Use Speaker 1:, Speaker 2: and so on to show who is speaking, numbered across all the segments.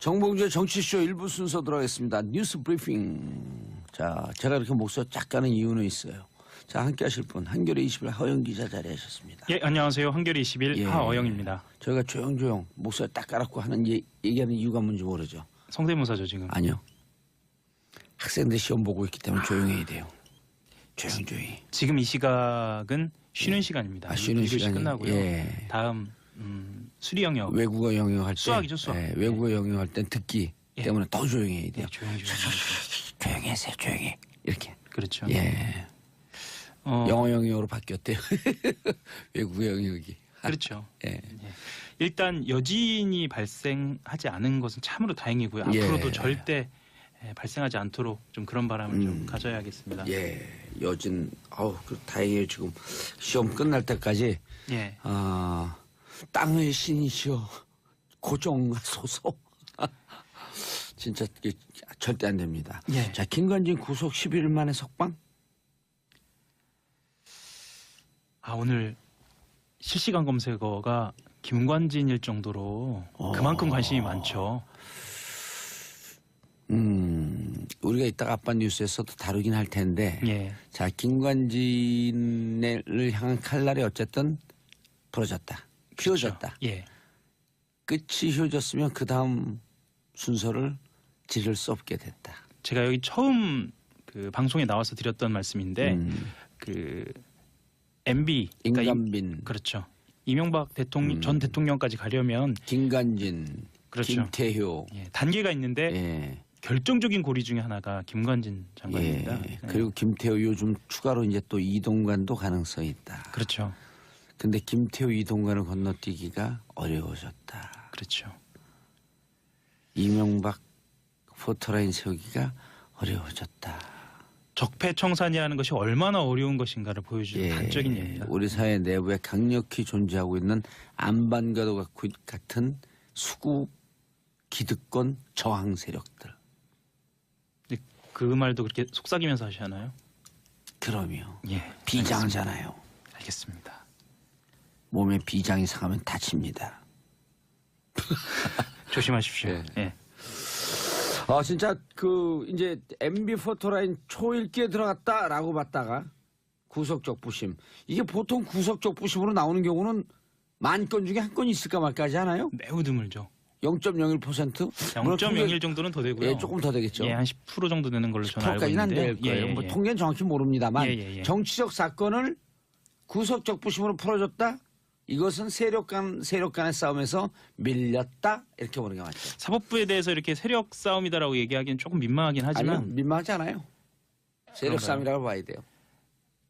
Speaker 1: 정봉주의 정치쇼 일부 순서 들어가겠습니다. 뉴스 브리핑. 자, 제가 이렇게 목소리 쫙 가는 이유는 있어요. 자, 함께 하실 분, 한겨레 20일 하영 기자 자리하셨습니다.
Speaker 2: 예, 안녕하세요. 한겨레 21
Speaker 1: 예.
Speaker 2: 하어영입니다.
Speaker 1: 저희가 조용조용 목소리 딱 깔았고 하는 얘- 얘기하는 이유가 뭔지 모르죠?
Speaker 2: 성대모사죠, 지금.
Speaker 1: 아니요. 학생들 시험 보고 있기 때문에 조용해야 돼요. 조용조용히.
Speaker 2: 지금 이 시각은 쉬는 시간입니다.
Speaker 1: 아, 쉬는
Speaker 2: 1교시
Speaker 1: 시간이-
Speaker 2: 끝나고요.
Speaker 1: 예.
Speaker 2: 다음 음, 수리 영역.
Speaker 1: 외국어 영역할 때.
Speaker 2: 수학이죠, 수학.
Speaker 1: 예, 외국어 영역할 땐 듣기
Speaker 2: 예.
Speaker 1: 때문에 더 조용해야 돼요.
Speaker 2: 네, 조용히 조용히.
Speaker 1: 조용히 하세요, 조용히. 이렇게.
Speaker 2: 그렇죠.
Speaker 1: 예.
Speaker 2: 어,
Speaker 1: 영어 영역으로 바뀌었대요. 외국어 영역이.
Speaker 2: 그렇죠.
Speaker 1: 예.
Speaker 2: 일단 여진이 발생하지 않은 것은 참으로 다행이고요.
Speaker 1: 예.
Speaker 2: 앞으로도 절대 예, 발생하지 않도록 좀 그런 바람을 좀
Speaker 1: 음.
Speaker 2: 가져야겠습니다.
Speaker 1: 예, 여진, 아우, 그 다행이에요. 지금 시험 끝날 때까지,
Speaker 2: 예.
Speaker 1: 아, 땅의 신이시여, 고정하소서. 진짜 절대 안 됩니다.
Speaker 2: 예.
Speaker 1: 자, 김관진 구속 11일 만에 석방?
Speaker 2: 아 오늘 실시간 검색어가 김관진일 정도로
Speaker 1: 어.
Speaker 2: 그만큼 관심이 많죠.
Speaker 1: 음, 우리가 이따가 아빠 뉴스에서도 다루긴 할 텐데,
Speaker 2: 예.
Speaker 1: 자, 김관진을 향한 칼날이 어쨌든 부러졌다. 휘어졌다.
Speaker 2: 예.
Speaker 1: 끝이 휘어졌으면 그 다음 순서를 지를 수 없게 됐다.
Speaker 2: 제가 여기 처음 그 방송에 나와서 드렸던 말씀인데
Speaker 1: 음,
Speaker 2: 그 MB 그러니까 임-
Speaker 1: 임간빈,
Speaker 2: 그렇죠. 이명박 대통령
Speaker 1: 음.
Speaker 2: 전 대통령까지 가려면
Speaker 1: 김관진,
Speaker 2: 그렇죠.
Speaker 1: 김태효,
Speaker 2: 예, 단계가 있는데
Speaker 1: 예,
Speaker 2: 결정적인 고리 중에 하나가 김관진 장관입니다.
Speaker 1: 예.
Speaker 2: 네.
Speaker 1: 그리고 김태효 요즘 추가로 이제 또 이동관도 가능성이 있다.
Speaker 2: 그렇죠.
Speaker 1: 근데 김태효 이동관을 건너뛰기가 어려워졌다.
Speaker 2: 그렇죠.
Speaker 1: 이명박 포토라인 세우기가 어려워졌다.
Speaker 2: 적폐청산이라는 것이 얼마나 어려운 것인가를 보여주는 단적인 예입니다.
Speaker 1: 예. 우리 사회 내부에 강력히 존재하고 있는 안반과도 같고- 같은 수구 기득권 저항 세력들.
Speaker 2: 그 말도 그렇게 속삭이면서 하시나요?
Speaker 1: 그럼요.
Speaker 2: 예.
Speaker 1: 비장하잖아요.
Speaker 2: 알겠습니다.
Speaker 1: 몸에 비장이 상하면 다칩니다.
Speaker 2: 조심하십시오.
Speaker 1: 예.
Speaker 2: 예.
Speaker 1: 아 진짜 그 이제 MB 포토라인 초읽기에 들어갔다라고 봤다가 구속적 부심 이게 보통 구속적 부심으로 나오는 경우는 만 건 중에 한 건이 있을까 말까 하지 않아요?
Speaker 2: 매우 드물죠.
Speaker 1: 0.01%
Speaker 2: 0.01 정도는 더 되고요.
Speaker 1: 예, 조금 더 되겠죠.
Speaker 2: 예, 한 10% 정도 되는 걸로 저는 알고
Speaker 1: 10%까지는 안
Speaker 2: 있는데.
Speaker 1: 될 거예요.
Speaker 2: 예,
Speaker 1: 뭐
Speaker 2: 예.
Speaker 1: 통계는 정확히 모릅니다만
Speaker 2: 예, 예, 예.
Speaker 1: 정치적 사건을 구속적 부심으로 풀어줬다. 이것은 세력 간 세력 간의 싸움에서 밀렸다 이렇게 보는 게 맞죠.
Speaker 2: 사법부에 대해서 이렇게 세력 싸움이다라고 얘기하기는 조금 민망하긴 하지만
Speaker 1: 아니요 민망하지 않아요. 세력
Speaker 2: 그런가요?
Speaker 1: 싸움이라고 봐야 돼요.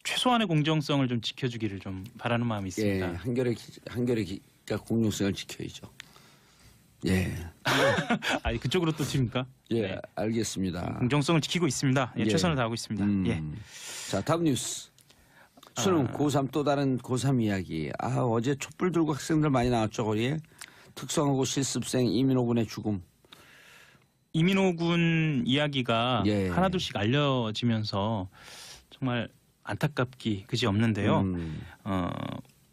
Speaker 2: 최소한의 공정성을 좀 지켜주기를 좀 바라는 마음이
Speaker 1: 예,
Speaker 2: 있습니다.
Speaker 1: 한결의 기- 한결의 기가 공룡성을 지켜야죠. 예,
Speaker 2: 아니 그쪽으로 또 튑니까?
Speaker 1: 예,
Speaker 2: 네.
Speaker 1: 알겠습니다.
Speaker 2: 공정성을 지키고 있습니다. 예,
Speaker 1: 예.
Speaker 2: 최선을 다하고 있습니다.
Speaker 1: 음,
Speaker 2: 예.
Speaker 1: 자, 다음 뉴스. 수능
Speaker 2: 아.
Speaker 1: 고3 또 다른 고3 이야기. 아, 어제 촛불 들고 학생들 많이 나왔죠, 거리에. 특성화고 실습생 이민호 군의 죽음.
Speaker 2: 이민호 군 이야기가
Speaker 1: 예.
Speaker 2: 하나둘씩 알려지면서 정말 안타깝기 그지 없는데요.
Speaker 1: 음,
Speaker 2: 어,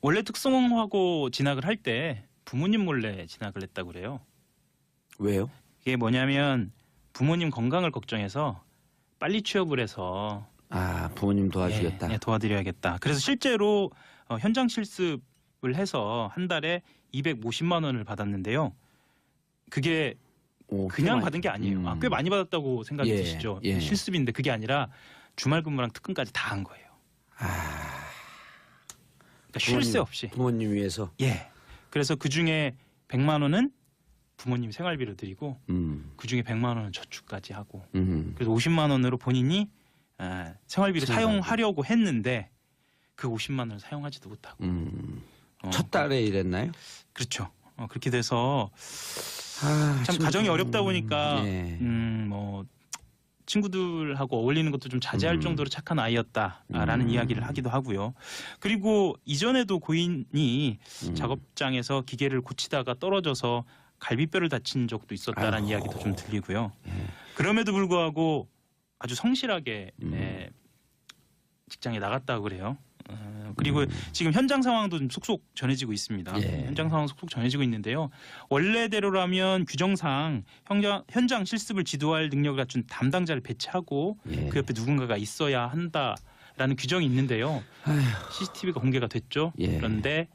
Speaker 2: 원래 특성화고 진학을 할 때 부모님 몰래 진학을 했다고 그래요.
Speaker 1: 왜요?
Speaker 2: 이게 뭐냐면 부모님 건강을 걱정해서 빨리 취업을 해서
Speaker 1: 아, 부모님 도와주겠다.
Speaker 2: 예, 예, 도와드려야겠다. 그래서 실제로 어, 현장 실습을 해서 한 달에 250만 원을 받았는데요. 그게
Speaker 1: 오,
Speaker 2: 그냥 받은 게 아니에요. 아,
Speaker 1: 음.
Speaker 2: 꽤 많이 받았다고 생각이
Speaker 1: 예,
Speaker 2: 드시죠?
Speaker 1: 예.
Speaker 2: 실습인데 그게 아니라 주말 근무랑 특근까지 다 한 거예요. 그러니까 쉴 새 없이.
Speaker 1: 부모님 위해서.
Speaker 2: 예. 그래서 그 중에 100만 원은 부모님 생활비로 드리고
Speaker 1: 음,
Speaker 2: 그 중에 100만 원은 저축까지 하고
Speaker 1: 음.
Speaker 2: 그래서 50만 원으로 본인이 아, 생활비로
Speaker 1: 생활비.
Speaker 2: 사용하려고 했는데 그 50만 원을 사용하지도 못하고
Speaker 1: 음.
Speaker 2: 어,
Speaker 1: 첫 달에 이랬나요?
Speaker 2: 그렇죠. 어, 그렇게 돼서
Speaker 1: 아,
Speaker 2: 참 가정이 어렵다 보니까
Speaker 1: 예.
Speaker 2: 음, 뭐 친구들하고 어울리는 것도 좀 자제할
Speaker 1: 음.
Speaker 2: 정도로 착한 아이였다라는
Speaker 1: 음.
Speaker 2: 이야기를 하기도 하고요. 그리고 이전에도 고인이
Speaker 1: 음.
Speaker 2: 작업장에서 기계를 고치다가 떨어져서 갈비뼈를 다친 적도 있었다라는
Speaker 1: 아이고.
Speaker 2: 이야기도 좀 들리고요.
Speaker 1: 예.
Speaker 2: 그럼에도 불구하고 아주 성실하게
Speaker 1: 음.
Speaker 2: 예, 직장에 나갔다고 그래요. 어, 그리고 지금 현장 상황도 좀 속속 전해지고 있습니다.
Speaker 1: 예.
Speaker 2: 현장 상황 속속 전해지고 있는데요. 원래대로라면 규정상 현장, 현장 실습을 지도할 능력을 갖춘 담당자를 배치하고
Speaker 1: 예.
Speaker 2: 그 옆에 누군가가 있어야 한다라는 규정이 있는데요. CCTV가 공개가 됐죠.
Speaker 1: 예.
Speaker 2: 그런데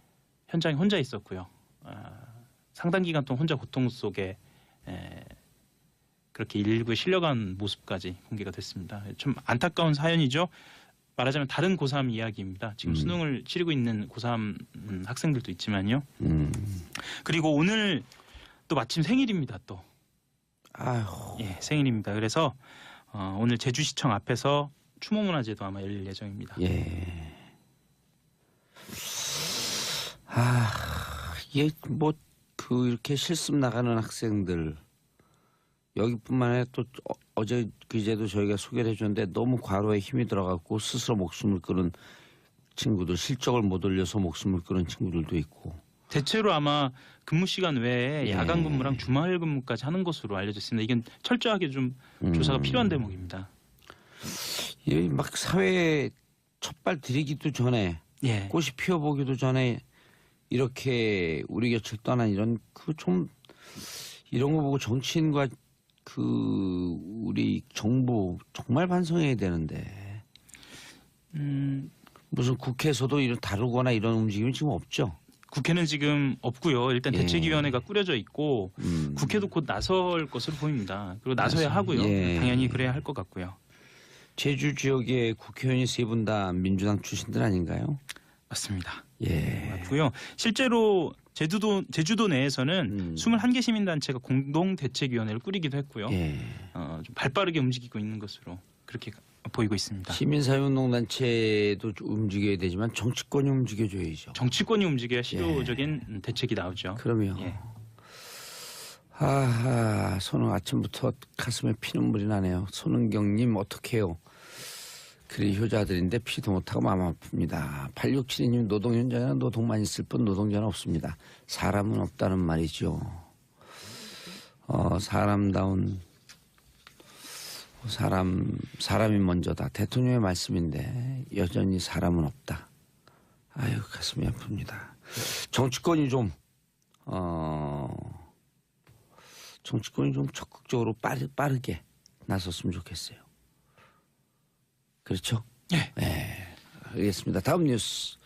Speaker 2: 현장에 혼자 있었고요. 아, 상당 기간 동안 혼자 고통 속에 에, 그렇게 일부 실려간 모습까지 공개가 됐습니다. 좀 안타까운 사연이죠. 말하자면 다른 고3 이야기입니다. 지금
Speaker 1: 음.
Speaker 2: 수능을 치르고 있는 고3 음, 학생들도 있지만요.
Speaker 1: 음.
Speaker 2: 그리고 오늘 또 마침 생일입니다. 또
Speaker 1: 아휴.
Speaker 2: 예, 생일입니다. 그래서 어, 오늘 제주시청 앞에서 추모문화제도 아마 열릴 예정입니다.
Speaker 1: 예. 아, 이게 뭐그 이렇게 실습 나가는 학생들 여기뿐만 아니라 또 어- 어제 그제도 저희가 소개를 해줬는데 너무 과로에 힘이 들어갔고 스스로 목숨을 끊은 친구들 실적을 못 올려서 목숨을 끊은 친구들도 있고
Speaker 2: 대체로 아마 근무 시간 외에
Speaker 1: 예.
Speaker 2: 야간 근무랑 주말 근무까지 하는 것으로 알려졌습니다. 이건 철저하게 좀
Speaker 1: 음.
Speaker 2: 조사가 필요한 대목입니다.
Speaker 1: 이막 사회에 첫발 들이기도 전에
Speaker 2: 예.
Speaker 1: 꽃이 피어보기도 전에 이렇게 우리 곁을 떠난 이런 그 좀 이런 거 보고 정치인과 그 우리 정부 정말 반성해야 되는데
Speaker 2: 음,
Speaker 1: 무슨 국회에서도 이런 다루거나 이런 움직임이 지금 없죠.
Speaker 2: 국회는 지금 없고요. 일단
Speaker 1: 예.
Speaker 2: 대책위원회가 꾸려져 있고
Speaker 1: 음.
Speaker 2: 국회도 곧 나설 것으로 보입니다. 그리고 나서야. 하고요.
Speaker 1: 예.
Speaker 2: 당연히 그래야 할 것 같고요.
Speaker 1: 제주 지역의 국회의원이 세 분 다 민주당 출신들 아닌가요?
Speaker 2: 맞습니다.
Speaker 1: 예.
Speaker 2: 맞고요. 실제로 제주도 제주도 내에서는
Speaker 1: 음.
Speaker 2: 21개 시민 단체가 공동 대책위원회를 꾸리기도 했고요.
Speaker 1: 예.
Speaker 2: 어, 좀 발빠르게 움직이고 있는 것으로 그렇게 보이고 있습니다.
Speaker 1: 시민사회운동단체도 움직여야 되지만 정치권이 움직여줘야죠.
Speaker 2: 정치권이 움직여야 실효적인 대책이 나오죠.
Speaker 1: 그러면
Speaker 2: 예.
Speaker 1: 아, 손흥 아침부터 가슴에 피눈물이 나네요. 손흥경님 어떡해요? 그래 효자들인데 피도 못하고 마음 아픕니다. 8672님 노동 현장에는 노동만 있을 뿐 노동자는 없습니다. 사람은 없다는 말이죠. 어, 사람다운 사람 사람이 먼저다. 대통령의 말씀인데 여전히 사람은 없다. 아유 가슴이 아픕니다. 정치권이 좀 어. 정치권이 좀 적극적으로 빠르, 빠르게 나섰으면 좋겠어요. 그렇죠?
Speaker 2: 예.
Speaker 1: 네. 알겠습니다. 다음 뉴스.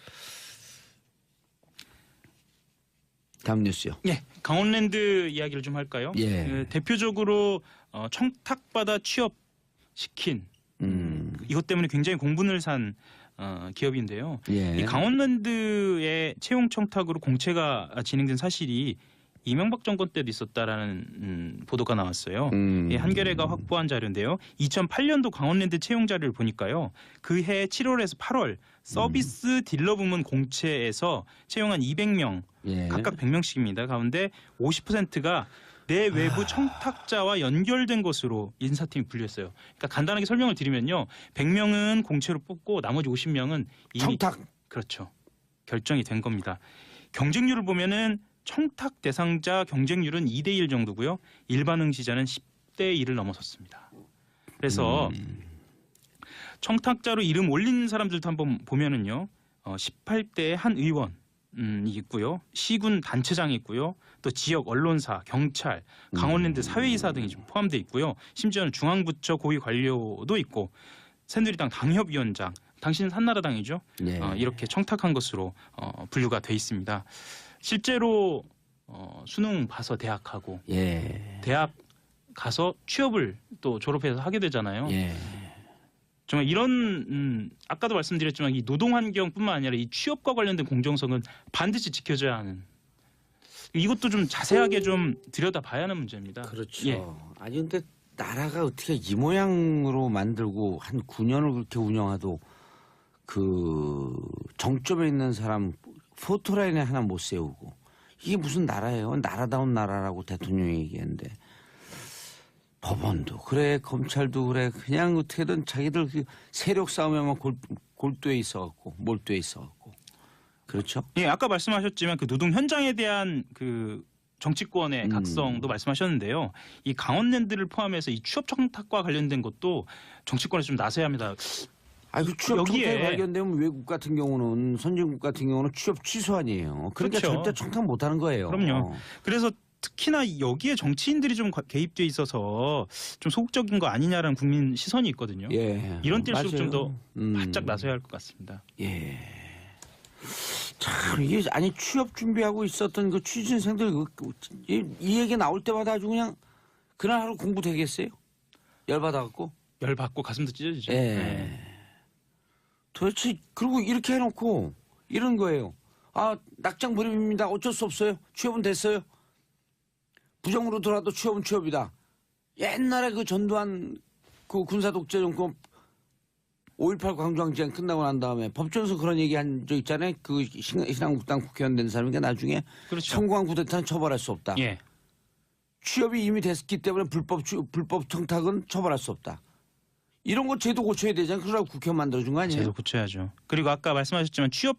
Speaker 1: 다음 뉴스요.
Speaker 2: 예, 강원랜드 이야기를 좀 할까요?
Speaker 1: 예.
Speaker 2: 그 대표적으로 어, 청탁받아 취업 시킨
Speaker 1: 음.
Speaker 2: 이것 때문에 굉장히 공분을 산 어, 기업인데요.
Speaker 1: 예.
Speaker 2: 이 강원랜드의 채용 청탁으로 공채가 진행된 사실이 이명박 정권 때도 있었다라는 음, 보도가 나왔어요.
Speaker 1: 음.
Speaker 2: 예, 한겨레가 확보한 자료인데요. 2008년도 강원랜드 채용 자료를 보니까요. 그 해 7월에서 8월 서비스 딜러 부문 공채에서 채용한 200명,
Speaker 1: 예.
Speaker 2: 각각 100명씩입니다. 가운데 50%가 내 외부
Speaker 1: 아.
Speaker 2: 청탁자와 연결된 것으로 인사팀이 분류했어요. 그러니까 간단하게 설명을 드리면요. 100명은 공채로 뽑고 나머지 50명은 이미
Speaker 1: 청탁.
Speaker 2: 그렇죠. 결정이 된 겁니다. 경쟁률을 보면은 청탁 대상자 경쟁률은 2대 1 정도고요. 일반 응시자는 10대 1을 넘어섰습니다. 그래서
Speaker 1: 음.
Speaker 2: 청탁자로 이름 올린 사람들도 한번 보면은요. 어, 18대 한 의원 음, 이 있고요. 시군 단체장이 있고요. 또 지역 언론사, 경찰, 강원랜드 사회이사 등이 좀 포함돼 있고요. 심지어는 중앙부처 고위 관료도 있고 새누리당 당협위원장, 당신은 한나라당이죠.
Speaker 1: 예.
Speaker 2: 어, 이렇게 청탁한 것으로 어, 분류가 돼 있습니다. 실제로 어, 수능 봐서 대학하고
Speaker 1: 예.
Speaker 2: 대학 가서 취업을 또 졸업해서 하게 되잖아요.
Speaker 1: 예.
Speaker 2: 정말 이런 음, 아까도 말씀드렸지만 이 노동 환경뿐만 아니라 이 취업과 관련된 공정성은 반드시 지켜져야 하는 이것도 좀 자세하게 좀 들여다봐야 하는 문제입니다.
Speaker 1: 그렇죠.
Speaker 2: 예.
Speaker 1: 아니 근데 나라가 어떻게 이 모양으로 만들고 한 9년을 그렇게 운영하도 그 정점에 있는 사람 포토라인에 하나 못 세우고 이게 무슨 나라예요? 나라다운 나라라고 대통령이 얘기했는데 법원도 그래 검찰도 그래 그냥 어떻게든 자기들 그 세력 싸움에만 골, 골도에 있어갖고 몰두에 있어갖고 그렇죠?
Speaker 2: 예, 아까 말씀하셨지만 그 노동 현장에 대한 그 정치권의
Speaker 1: 음.
Speaker 2: 각성도 말씀하셨는데요. 이 강원랜드를 포함해서 이 취업 청탁과 관련된 것도 정치권에서 좀 나서야 합니다.
Speaker 1: 아, 그 취업
Speaker 2: 여기에-
Speaker 1: 발견되면 외국 같은 경우는 선진국 같은 경우는 취업 취소 아니에요. 그러니까
Speaker 2: 그렇죠.
Speaker 1: 절대 청탁 못 하는 거예요.
Speaker 2: 그럼요. 그래서 특히나 여기에 정치인들이 좀 과- 개입돼 있어서 좀 소극적인 거 아니냐라는 국민 시선이 있거든요.
Speaker 1: 예.
Speaker 2: 이런 때일수록
Speaker 1: 맞아요.
Speaker 2: 좀더
Speaker 1: 음.
Speaker 2: 바짝 나서야 할 것 같습니다.
Speaker 1: 예. 참 이게 아니 취업 준비하고 있었던 그 취준생들 그, 그, 이, 이 얘기 나올 때마다 아주 그냥 그날 하루 공부 되겠어요? 열 받아갖고.
Speaker 2: 열 받고 가슴도 찢어지죠.
Speaker 1: 예.
Speaker 2: 네.
Speaker 1: 도대체 그리고 이렇게 해놓고 이런 거예요. 아 낙장 불입입니다. 어쩔 수 없어요. 취업은 됐어요. 부정으로 돌아도 취업은 취업이다. 옛날에 그 전두환 그 군사 독재 정권 5.18 광주항쟁 끝나고 난 다음에 법정에서 그런 얘기 한 적 있잖아요. 그 신- 신한국당 국회의원 된 사람이 나중에
Speaker 2: 그렇죠.
Speaker 1: 성공한 쿠데타는 처벌할 수 없다.
Speaker 2: 예.
Speaker 1: 취업이 이미 됐기 때문에 불법 취- 불법 청탁은 처벌할 수 없다. 이런 거 제도 고쳐야 되잖아요. 그러라고 국회의원 만들어준 거 아니에요?
Speaker 2: 제도 고쳐야죠. 그리고 아까 말씀하셨지만 취업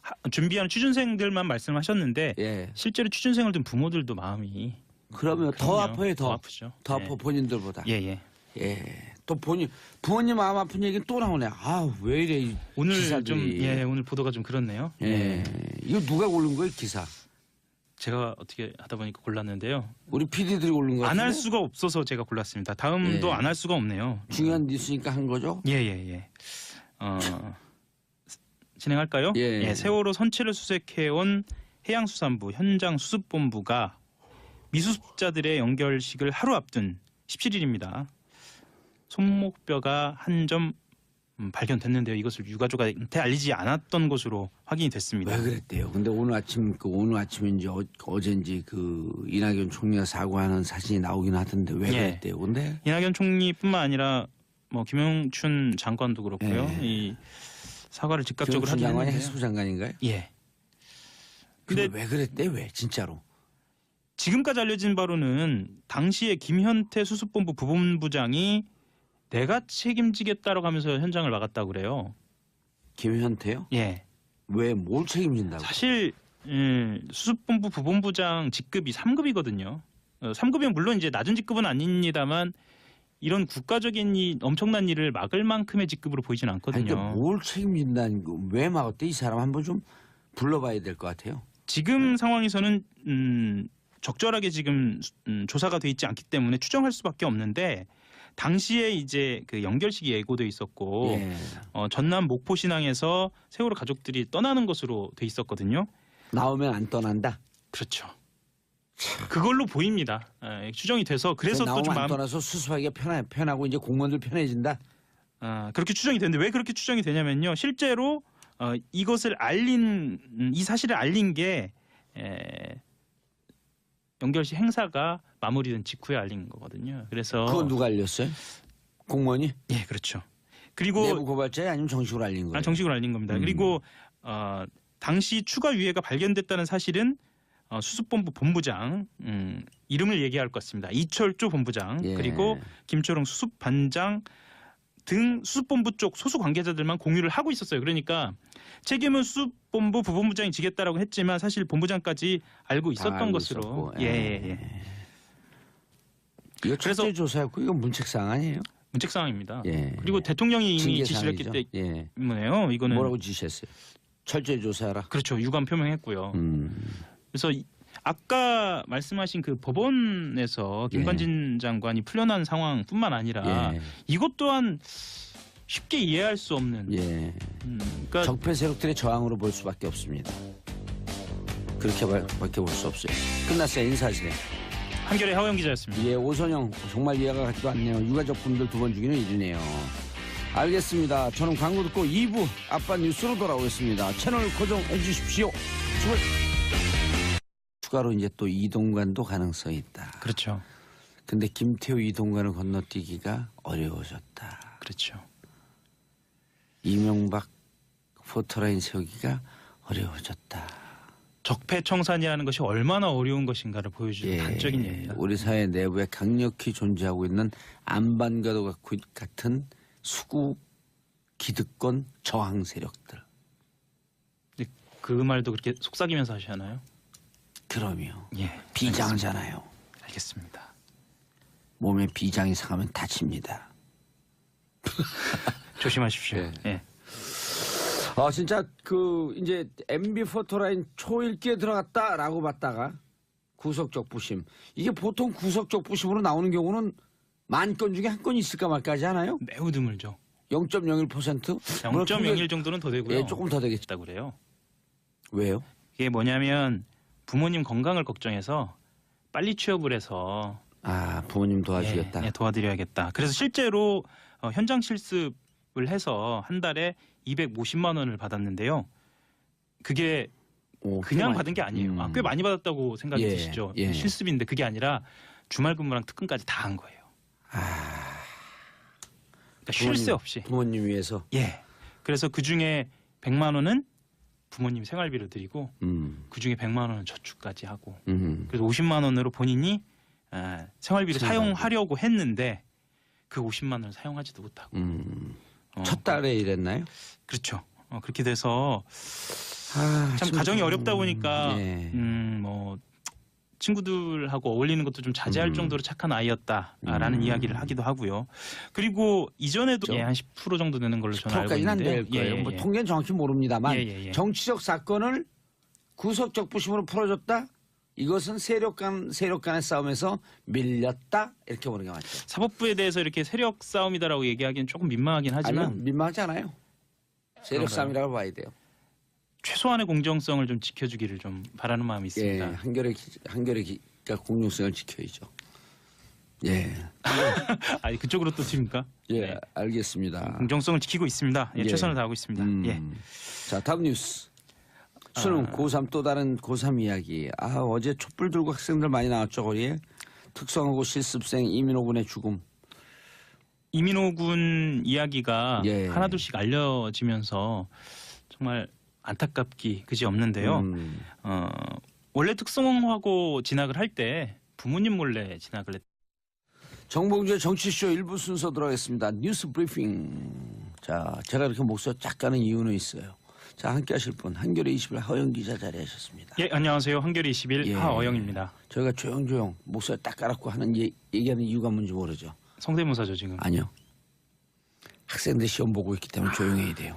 Speaker 2: 하- 준비하는 취준생들만 말씀하셨는데
Speaker 1: 예.
Speaker 2: 실제로 취준생을 둔 부모들도 마음이
Speaker 1: 그러면 더
Speaker 2: 그럼요.
Speaker 1: 아파요, 더.
Speaker 2: 아프죠.
Speaker 1: 더
Speaker 2: 예.
Speaker 1: 아파 본인들보다.
Speaker 2: 예, 예.
Speaker 1: 예. 또 본인 부모님 마음 아픈 얘기는 또 나오네. 아 왜 이래 이
Speaker 2: 오늘
Speaker 1: 기사들이.
Speaker 2: 좀 예, 오늘 보도가 좀 그렇네요.
Speaker 1: 예. 이거 누가 고른 거예요 기사?
Speaker 2: 제가 어떻게 하다 보니까 골랐는데요.
Speaker 1: 우리 PD들이 고른 거
Speaker 2: 안 할? 수가 없어서 제가 골랐습니다. 다음도
Speaker 1: 예.
Speaker 2: 안 할 수가 없네요.
Speaker 1: 중요한 뉴스니까 한 거죠?
Speaker 2: 예, 예, 예. 어, 진행할까요?
Speaker 1: 예.
Speaker 2: 세월호 선체를 수색해온 해양수산부 현장 수습본부가 미수습자들의 연결식을 하루 앞둔 17일입니다. 손목뼈가 한 점 음, 발견됐는데요. 이것을 유가족한테 알리지 않았던 것으로 확인이 됐습니다.
Speaker 1: 왜 그랬대요? 근데 오늘 아침 그 오늘 아침인지 어, 어젠지 그 이낙연 총리가 사과하는 사진이 나오긴 하던데 왜
Speaker 2: 예.
Speaker 1: 그랬대요? 근데
Speaker 2: 이낙연 총리뿐만 아니라 뭐 김영춘 장관도 그렇고요.
Speaker 1: 예.
Speaker 2: 이 사과를 즉각적으로 하긴
Speaker 1: 장관이
Speaker 2: 했는데요.
Speaker 1: 해수부 장관인가요?
Speaker 2: 예.
Speaker 1: 근데
Speaker 2: 근데
Speaker 1: 왜 그랬대? 왜 진짜로?
Speaker 2: 지금까지 알려진 바로는 당시에 김현태 수습본부 부본부장이 내가 책임지겠다라고 하면서 현장을 나갔다고 그래요.
Speaker 1: 김현태요?
Speaker 2: 예.
Speaker 1: 왜 뭘 책임진다고?
Speaker 2: 사실 음, 수습본부 부본부장 직급이 3급이거든요. 어, 3급이면 물론 이제 낮은 직급은 아닙니다만 이런 국가적인 이 엄청난 일을 막을 만큼의 직급으로 보이진
Speaker 1: 아니,
Speaker 2: 않거든요.
Speaker 1: 그러니까 뭘 책임진다는 거, 왜 막았대? 이 사람 한번 좀 불러봐야 될 것 같아요.
Speaker 2: 지금 상황에서는 음, 적절하게 지금 음, 조사가 돼 있지 않기 때문에 추정할 수밖에 없는데 당시에 이제 그 연결식이 예고돼 있었고
Speaker 1: 예.
Speaker 2: 어, 전남 목포 신항에서 세월호 가족들이 떠나는 것으로 돼 있었거든요.
Speaker 1: 나오면 안 떠난다.
Speaker 2: 그렇죠. 그걸로 보입니다. 예, 추정이 돼서 그래서 또
Speaker 1: 나오면 좀안
Speaker 2: 마음,
Speaker 1: 떠나서 수습하기가 편하, 편하고 이제 공무원들 편해진다.
Speaker 2: 아, 그렇게 추정이 되는데 왜 그렇게 추정이 되냐면요. 실제로 어, 이것을 알린 음, 이 사실을 알린 게 에, 연결식 행사가 마무리된 직후에 알린 거거든요. 그래서
Speaker 1: 그건 누가 알렸어요? 공무원이?
Speaker 2: 예, 그렇죠. 그리고
Speaker 1: 내부 고발자에 아니면 정식으로 알린 거예요?
Speaker 2: 아, 정식으로 알린 겁니다.
Speaker 1: 음.
Speaker 2: 그리고 어, 당시 추가 유해가 발견됐다는 사실은 어, 수습본부 본부장 음, 이름을 얘기할 것 같습니다. 이철조 본부장
Speaker 1: 예.
Speaker 2: 그리고 김초롱 수습반장 등 수습본부 쪽 소수 관계자들만 공유를 하고 있었어요. 그러니까 책임은 수습본부 부본부장이 지겠다라고 했지만 사실 본부장까지 알고 있었던
Speaker 1: 알고
Speaker 2: 것으로
Speaker 1: 있었고,
Speaker 2: 예,
Speaker 1: 예.
Speaker 2: 예, 예.
Speaker 1: 이거
Speaker 2: 그래서-
Speaker 1: 철저히 조사했고 이거 문책 사항 아니에요?
Speaker 2: 문책 사항입니다.
Speaker 1: 예.
Speaker 2: 그리고 대통령이 이미 지시를 했기
Speaker 1: 징계사항이죠. 예.
Speaker 2: 때문에요. 이거는
Speaker 1: 뭐라고 지시했어요? 철저히 조사하라.
Speaker 2: 그렇죠. 유감 표명했고요.
Speaker 1: 음.
Speaker 2: 그래서 이- 아까 말씀하신 그 법원에서 김관진 장관이 풀려난 상황뿐만 아니라
Speaker 1: 예.
Speaker 2: 이것 또한 쉽게 이해할 수 없는
Speaker 1: 예.
Speaker 2: 음, 그러니까
Speaker 1: 적폐 세력들의 저항으로 볼 수밖에 없습니다. 그렇게밖에 볼 수 없어요. 끝났어요. 인사하세요.
Speaker 2: 한결의 하호영 기자였습니다.
Speaker 1: 예, 오선영 정말 이해가 가지도 않네요. 유가족 분들 두 번 죽이는 일이네요. 알겠습니다. 저는 광고 듣고 2부 아빠 뉴스로 돌아오겠습니다. 채널 고정해 주십시오. 수고. 추가로 이제 또 이동관도 가능성이 있다.
Speaker 2: 그렇죠.
Speaker 1: 근데 김태우 이동관을 건너뛰기가 어려워졌다.
Speaker 2: 그렇죠.
Speaker 1: 이명박 포토라인 세우기가 어려워졌다.
Speaker 2: 적폐청산이라는 것이 얼마나 어려운 것인가를 보여주는 단적인 예입니다.
Speaker 1: 예, 우리 사회 내부에 강력히 존재하고 있는 안반과도 같고- 같은 수구 기득권 저항 세력들.
Speaker 2: 그 말도 그렇게 속삭이면서 하시나요?
Speaker 1: 그럼요.
Speaker 2: 예.
Speaker 1: 비장하잖아요.
Speaker 2: 알겠습니다.
Speaker 1: 몸에 비장이 상하면 다칩니다.
Speaker 2: 조심하십시오.
Speaker 1: 예.
Speaker 2: 예.
Speaker 1: 아 진짜 그 이제 MB 포토라인 초읽기에 들어갔다라고 봤다가 구석적 부심 이게 보통 구석적 부심으로 나오는 경우는 만 건 중에 한건 있을까 말까 하지 않아요?
Speaker 2: 매우 드물죠.
Speaker 1: 0.01%
Speaker 2: 0.01 정도는 더 되고요.
Speaker 1: 예, 조금 더 되겠죠.
Speaker 2: 있다고 그래요.
Speaker 1: 왜요?
Speaker 2: 이게 뭐냐면 부모님 건강을 걱정해서 빨리 취업을 해서
Speaker 1: 아 부모님 도와주겠다.
Speaker 2: 예, 예, 도와드려야겠다. 그래서 실제로 어, 현장 실습을 해서 한 달에 250만 원을 받았는데요. 그게
Speaker 1: 오, 꽤
Speaker 2: 그냥
Speaker 1: 많이-
Speaker 2: 받은 게 아니에요.
Speaker 1: 음.
Speaker 2: 아, 꽤 많이 받았다고 생각이
Speaker 1: 예,
Speaker 2: 드시죠?
Speaker 1: 예.
Speaker 2: 실습인데 그게 아니라 주말 근무랑 특근까지 다 한 거예요. 그러니까 쉴새
Speaker 1: 부모님-
Speaker 2: 없이.
Speaker 1: 부모님 위해서.
Speaker 2: 예. 그래서 그 중에 100만 원은 부모님 생활비로 드리고
Speaker 1: 음,
Speaker 2: 그 중에 100만 원은 저축까지 하고
Speaker 1: 음.
Speaker 2: 그래서 50만 원으로 본인이 아, 생활비로
Speaker 1: 생활비.
Speaker 2: 사용하려고 했는데 그 50만 원을 사용하지도 못하고
Speaker 1: 음.
Speaker 2: 어,
Speaker 1: 첫 달에 이랬나요?
Speaker 2: 그렇죠. 어, 그렇게 돼서
Speaker 1: 아,
Speaker 2: 참
Speaker 1: 좀-
Speaker 2: 가정이 어렵다 보니까
Speaker 1: 예.
Speaker 2: 음, 뭐 친구들하고 어울리는 것도 좀 자제할
Speaker 1: 음.
Speaker 2: 정도로 착한 아이였다라는
Speaker 1: 음.
Speaker 2: 이야기를 하기도 하고요. 그리고 이전에도
Speaker 1: 그렇죠.
Speaker 2: 예, 한 10% 정도 되는 걸로 저는 알고
Speaker 1: 10%까지는 안
Speaker 2: 있는데.
Speaker 1: 예,
Speaker 2: 예,
Speaker 1: 뭐
Speaker 2: 예.
Speaker 1: 통계는 정확히 모릅니다만
Speaker 2: 예, 예, 예.
Speaker 1: 정치적 사건을 구속적 부심으로 풀어줬다. 이것은 세력 간 세력 간의 싸움에서 밀렸다 이렇게 보는 게 맞죠.
Speaker 2: 사법부에 대해서 이렇게 세력 싸움이다라고 얘기하기는 조금 민망하긴 하지만
Speaker 1: 아니요 민망하지 않아요. 세력
Speaker 2: 그런가요?
Speaker 1: 싸움이라고 봐야 돼요.
Speaker 2: 최소한의 공정성을 좀 지켜주기를 좀 바라는 마음이
Speaker 1: 예,
Speaker 2: 있습니다.
Speaker 1: 한결의 기- 한결의 기- 그러니까 공정성을 지켜야죠. 예,
Speaker 2: 아니 그쪽으로 또 튑니까?
Speaker 1: 예,
Speaker 2: 네.
Speaker 1: 알겠습니다.
Speaker 2: 공정성을 지키고 있습니다. 예,
Speaker 1: 예.
Speaker 2: 최선을 다하고 있습니다.
Speaker 1: 음.
Speaker 2: 예.
Speaker 1: 자, 다음 뉴스. 수능
Speaker 2: 아.
Speaker 1: 고3 또 다른 고3 이야기. 아, 어제 촛불 들고 학생들 많이 나왔죠, 거리에. 특성하고 실습생 이민호 군의 죽음.
Speaker 2: 이민호 군 이야기가
Speaker 1: 예.
Speaker 2: 하나둘씩 알려지면서 정말 안타깝기 그지 없는데요.
Speaker 1: 음,
Speaker 2: 어, 원래 특성화고 진학을 할 때 부모님 몰래 진학을 했.
Speaker 1: 정봉주의 정치쇼 일부 순서 들어가겠습니다. 뉴스 브리핑. 자, 제가 이렇게 목소리 쫙 가는 이유는 있어요. 자, 함께 하실 분, 한겨레 20일 하영 기자 자리하셨습니다.
Speaker 2: 예, 안녕하세요. 한겨레 21
Speaker 1: 예.
Speaker 2: 하어영입니다.
Speaker 1: 저희가 조용조용 목소리 딱 깔았고 하는 얘- 얘기하는 이유가 뭔지 모르죠.
Speaker 2: 성대모사죠 지금.
Speaker 1: 아니요. 학생들 시험 보고 있기 때문에 조용해야 돼요.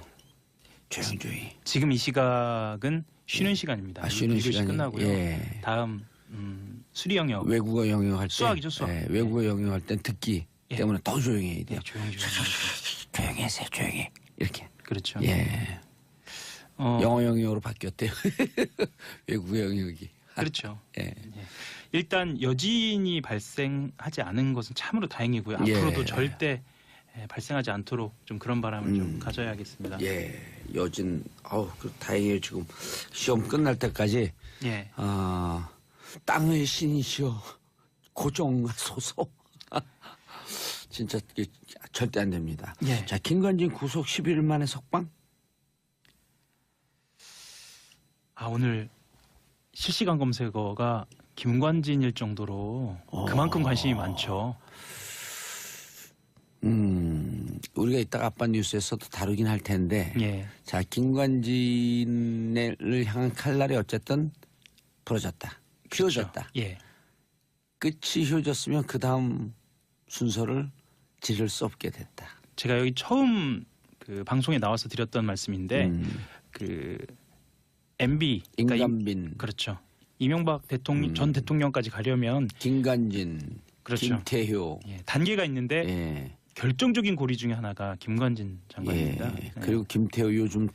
Speaker 1: 조용조용히.
Speaker 2: 지금 이 시각은 쉬는 시간입니다.
Speaker 1: 아, 쉬는
Speaker 2: 1교시
Speaker 1: 시간이
Speaker 2: 끝나고요.
Speaker 1: 예.
Speaker 2: 다음 음, 수리 영역
Speaker 1: 외국어 영역할 때
Speaker 2: 수학이죠, 수학.
Speaker 1: 예, 외국어 영역할 땐 듣기
Speaker 2: 예.
Speaker 1: 때문에 더 조용해야
Speaker 2: 네,
Speaker 1: 돼요.
Speaker 2: 조용히 조용히.
Speaker 1: 조용히 하세요, 조용히. 이렇게.
Speaker 2: 그렇죠.
Speaker 1: 예.
Speaker 2: 어,
Speaker 1: 영어 영역으로 바뀌었대요. 외국어 영역이.
Speaker 2: 그렇죠.
Speaker 1: 예.
Speaker 2: 일단 여진이 발생하지 않은 것은 참으로 다행이고요.
Speaker 1: 예.
Speaker 2: 앞으로도 절대 예, 발생하지 않도록 좀 그런 바람을 좀
Speaker 1: 음.
Speaker 2: 가져야겠습니다.
Speaker 1: 예. 여진 아우, 그 다행이에요. 지금 시험 끝날 때까지
Speaker 2: 예.
Speaker 1: 아, 땅의 신이시여 고정하소서. 진짜 절대 안 됩니다.
Speaker 2: 예.
Speaker 1: 자, 김관진 구속 11일 만에 석방?
Speaker 2: 아 오늘 실시간 검색어가 김관진일 정도로
Speaker 1: 어.
Speaker 2: 그만큼 관심이 많죠.
Speaker 1: 음, 우리가 이따가 아빠 뉴스에서도 다루긴 할 텐데.
Speaker 2: 예.
Speaker 1: 자, 김관진을 향한 칼날이 어쨌든 부러졌다. 휘어졌다.
Speaker 2: 예.
Speaker 1: 끝이 휘어졌으면 그 다음 순서를 지를 수 없게 됐다.
Speaker 2: 제가 여기 처음 그 방송에 나와서 드렸던 말씀인데
Speaker 1: 음,
Speaker 2: 그 MB 그러니까 이-
Speaker 1: 임간빈,
Speaker 2: 그렇죠. 이명박 대통령
Speaker 1: 음.
Speaker 2: 전 대통령까지 가려면
Speaker 1: 김관진,
Speaker 2: 그렇죠.
Speaker 1: 김태효.
Speaker 2: 예, 단계가 있는데
Speaker 1: 예,
Speaker 2: 결정적인 고리 중에 하나가 김관진 장관입니다.
Speaker 1: 예.
Speaker 2: 네.
Speaker 1: 그리고 김태효 요즘